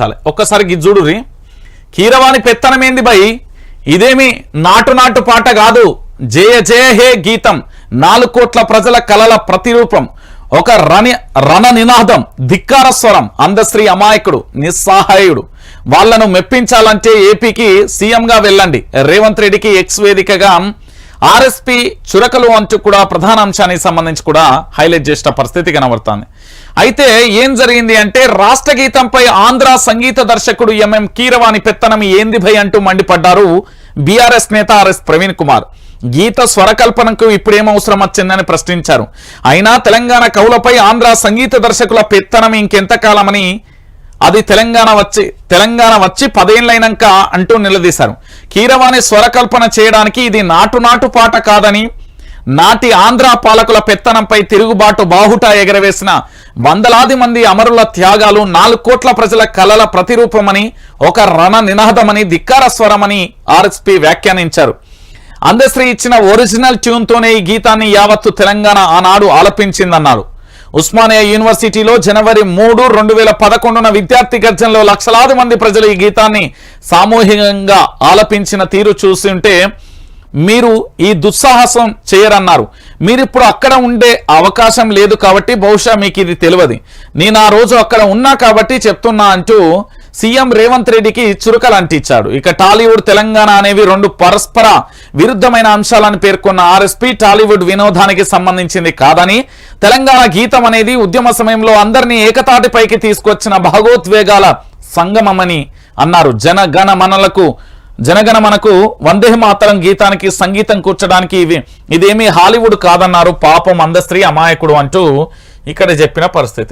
చాలే. ఒక్కసారి గిజ్జుడురి కీరవాణి పెత్తనమేంది బై? ఇదేమి నాటు నాటు పాట కాదు. జయ జయ హే గీతం. నాలుగు కోట్ల ప్రజల కలల ప్రతిరూపం. ఒక రణి రణ నినాదం ధిక్కార స్వరం అందశ్రీ అమాయకుడు నిస్సహాయుడు. వాళ్ళను మెప్పించాలంటే ఏపీకి సీఎంగా వెళ్ళండి. రేవంత్ రెడ్డికి ఎక్స్ వేదికగా ఆర్ఎస్పీ చురకలు అంటూ కూడా ప్రధాన అంశానికి సంబంధించి కూడా హైలైట్ చేసిన పరిస్థితి కనబడుతుంది. అయితే ఏం జరిగింది అంటే రాష్ట్ర గీతంపై ఆంధ్ర సంగీత దర్శకుడు ఎంఎం కీరవాణి పెత్తనం ఏంది భయ్ అంటూ మండిపడ్డారు బీఆర్ఎస్ నేత ఆర్ఎస్ ప్రవీణ్ కుమార్. గీత స్వరకల్పనకు ఇప్పుడు అవసరం వచ్చిందని ప్రశ్నించారు. అయినా తెలంగాణ కవులపై ఆంధ్ర సంగీత దర్శకుల పెత్తనం ఇంకెంతకాలమని అది తెలంగాణ వచ్చి తెలంగాణ వచ్చి పదేళ్ళైనాక అంటూ నిలదీశారు. కీరవాణి స్వరకల్పన చేయడానికి ఇది నాటు నాటు పాట కాదని నాటి ఆంధ్ర పాలకుల పెత్తనంపై తిరుగుబాటు బాహుట ఎగరవేసిన వందలాది మంది అమరుల త్యాగాలు నాలుగు కోట్ల ప్రజల కలల ప్రతిరూపమని ఒక రణ నినాదమని ధిక్కార స్వరమని ఆర్ఎస్పి వ్యాఖ్యానించారు. అందశ్రీ ఇచ్చిన ఒరిజినల్ ట్యూన్తోనే ఈ గీతాన్ని యావత్తు తెలంగాణ ఆనాడు ఆలపించిందన్నారు. ఉస్మానియా యూనివర్సిటీలో జనవరి మూడు రెండు వేల పదకొండున విద్యార్థి గర్జనలో లక్షలాది మంది ప్రజలు ఈ గీతాన్ని సామూహికంగా ఆలపించిన తీరు చూస్తుంటే మీరు ఈ దుస్సాహసం చేయరన్నారు. మీరు ఇప్పుడు అక్కడ ఉండే అవకాశం లేదు కాబట్టి బహుశా మీకు ఇది తెలియదు. నేను ఆ రోజు అక్కడ ఉన్నా కాబట్టి చెప్తున్నా అంటూ సీఎం రేవంత్ రెడ్డికి చురుకలు అంటించాడు. ఇక టాలీవుడ్ తెలంగాణ అనేవి రెండు పరస్పర విరుద్ధమైన అంశాలను పేర్కొన్న ఆర్ఎస్పీ టాలీవుడ్ వినోదానికి సంబంధించింది కాదని తెలంగాణ గీతం అనేది ఉద్యమ సమయంలో అందరినీ ఏకతాటిపైకి తీసుకొచ్చిన భాగోద్వేగాల సంగమమని అన్నారు. జనగణ మనలకు జనగణ మనకు వందే మాతరం గీతానికి సంగీతం కూర్చడానికి ఇవి ఇదేమీ హాలీవుడ్ కాదన్నారు పాపం అందస్త్రీ అమాయకుడు అంటూ ఇక్కడ చెప్పిన పరిస్థితి.